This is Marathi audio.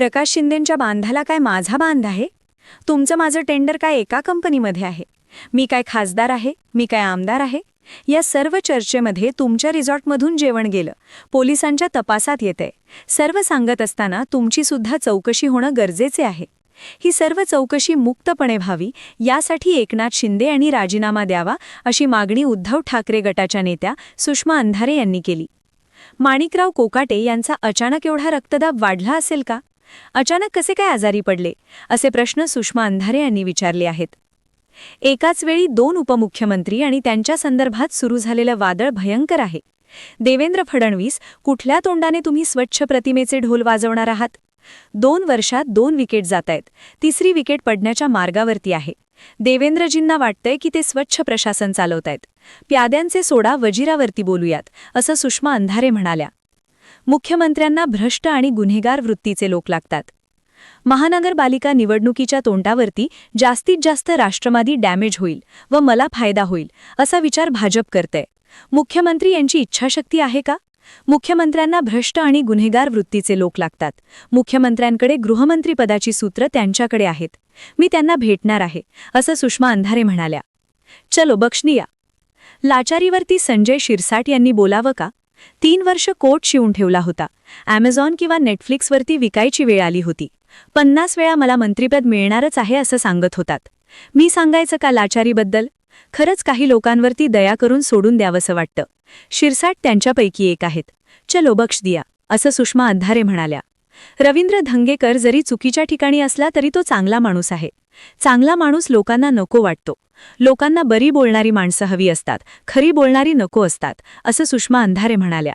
प्रकाश शिंदेंच्या बांधाला काय माझा बांध आहे? तुमचं माझं टेंडर काय एका कंपनीमध्ये आहे? मी काय खासदार आहे? मी काय आमदार आहे? या सर्व चर्चेमध्ये तुमच्या रिसॉर्टमधून जेवण गेलं. पोलिसांच्या तपासात येतंय. सर्व सांगत असताना तुमची सुद्धा चौकशी होणं गरजेचे आहे. ही सर्व चौकशी मुक्तपणे व्हावी यासाठी एकनाथ शिंदे यांनी राजीनामा द्यावा अशी मागणी उद्धव ठाकरे गटाच्या नेत्या सुषमा अंधारे यांनी केली. माणिकराव कोकाटे यांचा अचानक एवढा रक्तदाब वाढला असेल का? अचानक कसे काय आजारी पडले? असे प्रश्न सुषमा अंधारे यांनी विचारले आहेत. एकाच वेळी दोन उपमुख्यमंत्री आणि त्यांच्या संदर्भात सुरू झालेलं वादळ भयंकर आहे. देवेंद्र फडणवीस कुठल्या तोंडाने तुम्ही स्वच्छ प्रतिमेचे ढोल वाजवणार आहात? दोन वर्षात दोन विकेट जात आहेत तिसरी विकेट पडण्याच्या मार्गावरती आहे. देवेंद्रजींना वाटतंय की ते स्वच्छ प्रशासन चालवतायत. प्याद्यांचे सोडा वजिरावरती बोलूयात असं सुषमा अंधारे म्हणाल्या. मुख्यमंत्र्यांना भ्रष्ट आणि गुन्हेगार वृत्तीचे लोक लागतात. महानगरपालिका निवडणुकीच्या तोंडावरती जास्तीत जास्त राष्ट्रवादी डॅमेज होईल व मला फायदा होईल असा विचार भाजप करते मुख्यमंत्री यांची इच्छाशक्ती आहे का? मुख्यमंत्र्यांना भ्रष्ट आणि गुन्हेगार वृत्तीचे लोक लागतात. मुख्यमंत्र्यांकडे गृहमंत्रीपदाची सूत्र त्यांच्याकडे आहेत. मी त्यांना भेटणार आहे असं सुषमा अंधारे म्हणाल्या. चलो बक्षनिया लाचारीवरती संजय शिरसाट यांनी बोलावं का? तीन वर्ष कोट शिवून ठेवला होता. ॲमेझॉन किंवा नेटफ्लिक्सवरती विकायची वेळ आली होती. पन्नास वेळा मला मंत्रिपद मिळणारच आहे असं सांगत होतात. मी सांगायचं का लाचारीबद्दल? खरंच काही लोकांवरती दया करून सोडून द्यावंसं वाटतं. शिरसाट त्यांच्यापैकी एक आहेत. चलो बक्ष दिया असं सुषमा अंधारे म्हणाल्या. रवींद्र धंगेकर जरी चुकीच्या ठिकाणी असला तरी तो चांगला माणूस आहे. चांगला माणूस लोकांना नको वाटतो. लोकांना बरी बोलणारी माणसं हवी असतात. खरी बोलणारी नको असतात असं सुषमा अंधारे म्हणाल्या.